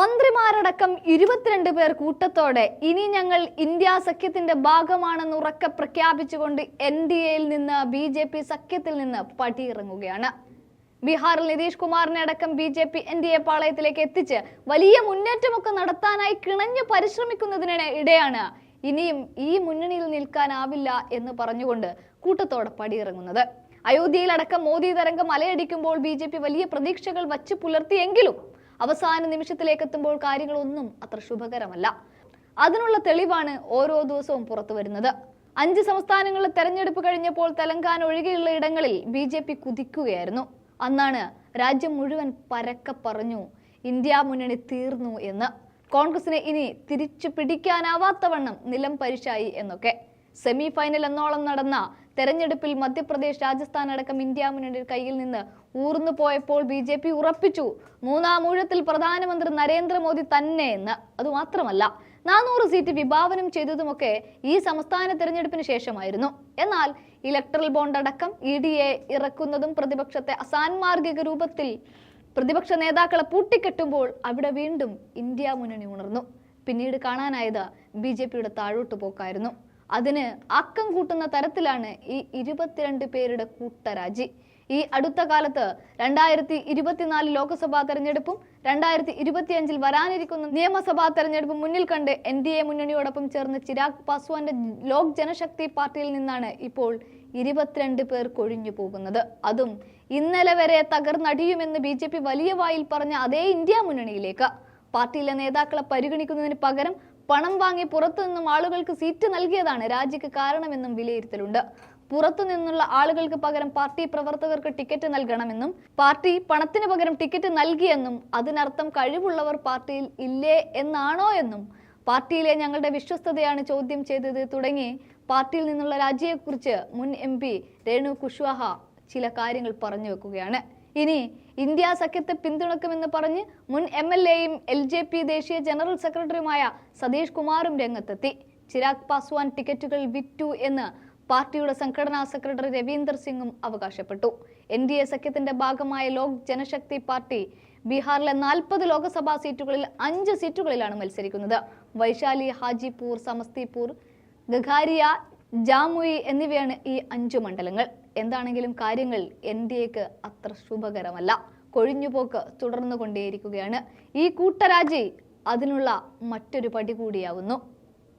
മന്ത്രിമാരടക്കം ഇരുപത്തിരണ്ട് പേർ കൂട്ടത്തോടെ ഇനി ഞങ്ങൾ ഇന്ത്യ സഖ്യത്തിന്റെ ഭാഗമാണെന്ന് ഉറക്കെ പ്രഖ്യാപിച്ചുകൊണ്ട് എൻ ഡി എയിൽ നിന്ന് ബി ജെ പി സഖ്യത്തിൽ നിന്ന് പടിയിറങ്ങുകയാണ്. ബീഹാറിൽ നിതീഷ് കുമാറിനെ അടക്കം B J P N D A പാളയത്തിലേക്ക് എത്തിച്ച് വലിയ മുന്നേറ്റമൊക്കെ നടത്താനായി കിണഞ്ഞു പരിശ്രമിക്കുന്നതിന് ഇടയാണ് ഇനിയും ഈ മുന്നണിയിൽ നിൽക്കാനാവില്ല എന്ന് പറഞ്ഞുകൊണ്ട് കൂട്ടത്തോടെ പടിയിറങ്ങുന്നത്. അയോധ്യയിലടക്കം മോദി തരംഗം അലയടിക്കുമ്പോൾ ബി വലിയ പ്രതീക്ഷകൾ വച്ചു പുലർത്തിയെങ്കിലും അവസാന നിമിഷത്തിലേക്ക് എത്തുമ്പോൾ കാര്യങ്ങളൊന്നും അത്ര ശുഭകരമല്ല. അതിനുള്ള തെളിവാണ് ഓരോ ദിവസവും പുറത്തു വരുന്നത്. അഞ്ച് സംസ്ഥാനങ്ങളിൽ തെരഞ്ഞെടുപ്പ് കഴിഞ്ഞപ്പോൾ തെലങ്കാന ഒഴികെയുള്ള ഇടങ്ങളിൽ ബി ജെ പി കുതിക്കുകയായിരുന്നു. അന്നാണ് രാജ്യം മുഴുവൻ പരക്കെ പറഞ്ഞു ഇന്ത്യ മുന്നണി തീർന്നു എന്ന്. കോൺഗ്രസിനെ ഇനി തിരിച്ചു പിടിക്കാനാവാത്തവണ്ണം നിലം പരിശായി എന്നൊക്കെ. സെമി ഫൈനൽ എന്നോളം നടന്ന തെരഞ്ഞെടുപ്പിൽ മധ്യപ്രദേശ് രാജസ്ഥാൻ അടക്കം ഇന്ത്യ മുന്നണിയുടെ കയ്യിൽ നിന്ന് ഊർന്നു പോയപ്പോൾ ബി ജെ പി ഉറപ്പിച്ചു. മൂന്നാം ഊഴത്തിൽ പ്രധാനമന്ത്രി നരേന്ദ്രമോദി തന്നെ എന്ന് അതുമാത്രമല്ല നാനൂറ് സീറ്റ് വിഭാവനം ചെയ്തതുമൊക്കെ ഈ സംസ്ഥാന തെരഞ്ഞെടുപ്പിന് ശേഷമായിരുന്നു. എന്നാൽ ഇലക്ട്രൽ ബോണ്ട് അടക്കം ഇ ഡി എ ഇറക്കുന്നതും പ്രതിപക്ഷത്തെ അസാൻമാർഗിക രൂപത്തിൽ പ്രതിപക്ഷ നേതാക്കളെ പൂട്ടിക്കെട്ടുമ്പോൾ അവിടെ വീണ്ടും ഇന്ത്യ മുന്നണി ഉണർന്നു. പിന്നീട് കാണാനായത് ബി ജെ പിയുടെ താഴോട്ട് പോക്കായിരുന്നു അതിന് അക്കം കൂട്ടുന്ന തരത്തിലാണ് ഈ ഇരുപത്തിരണ്ട് പേരുടെ കൂട്ടരാജി. ഈ അടുത്ത കാലത്ത് രണ്ടായിരത്തി ഇരുപത്തിനാല് ലോക്സഭാ തെരഞ്ഞെടുപ്പും രണ്ടായിരത്തി ഇരുപത്തിയഞ്ചിൽ വരാനിരിക്കുന്ന നിയമസഭാ തെരഞ്ഞെടുപ്പും മുന്നിൽ കണ്ട് എൻ ഡി എ മുന്നണിയോടൊപ്പം ചേർന്ന് ചിരാഗ് പാസ്വാന്റെ ലോക് ജനശക്തി പാർട്ടിയിൽ നിന്നാണ് ഇപ്പോൾ ഇരുപത്തിരണ്ട് പേർ കൊഴിഞ്ഞു പോകുന്നത്. അതും ഇന്നലെ വരെ തകർന്നടിയുമെന്ന് ബി ജെ പി വലിയ വായിൽ പറഞ്ഞ അതേ ഇന്ത്യ മുന്നണിയിലേക്ക്. പാർട്ടിയിലെ നേതാക്കളെ പരിഗണിക്കുന്നതിന് പകരം പണം വാങ്ങി പുറത്തു നിന്നും ആളുകൾക്ക് സീറ്റ് നൽകിയതാണ് രാജിക്ക് കാരണമെന്നും വിലയിരുത്തലുണ്ട്. പുറത്തു നിന്നുള്ള ആളുകൾക്ക് പകരം പാർട്ടി പ്രവർത്തകർക്ക് ടിക്കറ്റ് നൽകണമെന്നും പാർട്ടി പണത്തിന് പകരം ടിക്കറ്റ് നൽകിയെന്നും അതിനർത്ഥം കഴിവുള്ളവർ പാർട്ടിയിൽ ഇല്ലേ എന്നാണോ എന്നും പാർട്ടിയിലെ ഞങ്ങളുടെ വിശ്വസ്തതയാണ് ചോദ്യം ചെയ്തത് തുടങ്ങി പാർട്ടിയിൽ നിന്നുള്ള രാജിയെക്കുറിച്ച് മുൻ എം പി രേണു കുഷ്വാഹ ചില കാര്യങ്ങൾ പറഞ്ഞു വെക്കുകയാണ്. ഇനി ഇന്ത്യ സഖ്യത്തെ പിന്തുണക്കുമെന്ന് പറഞ്ഞ് മുൻ എം എൽ എയും എൽ ജെ പി ദേശീയ ജനറൽ സെക്രട്ടറിയുമായ സതീഷ് കുമാറും രംഗത്തെത്തി. ചിരാഗ് പാസ്വാൻ ടിക്കറ്റുകൾ വിറ്റു എന്ന് പാർട്ടിയുടെ സംഘടനാ സെക്രട്ടറി രവീന്ദർ സിംഗും അവകാശപ്പെട്ടു. എൻ ഡി എ സഖ്യത്തിന്റെ ഭാഗമായ ലോക് ജനശക്തി പാർട്ടി ബീഹാറിലെ നാൽപ്പത് ലോക്സഭാ സീറ്റുകളിൽ അഞ്ച് സീറ്റുകളിലാണ് മത്സരിക്കുന്നത്. വൈശാലി ഹാജിപൂർ സമസ്തിപൂർ ഗഖാരിയ ജാമുയി എന്നിവയാണ് ഈ അഞ്ചു മണ്ഡലങ്ങൾ. എന്താണെങ്കിലും കാര്യങ്ങൾ എൻ ഡി എക്ക് അത്ര ശുഭകരമല്ല. കൊഴിഞ്ഞുപോക്ക് തുടർന്നുകൊണ്ടേയിരിക്കുകയാണ്. ഈ കൂട്ടരാജി അതിനുള്ള മറ്റൊരു പടി കൂടിയാവുന്നു.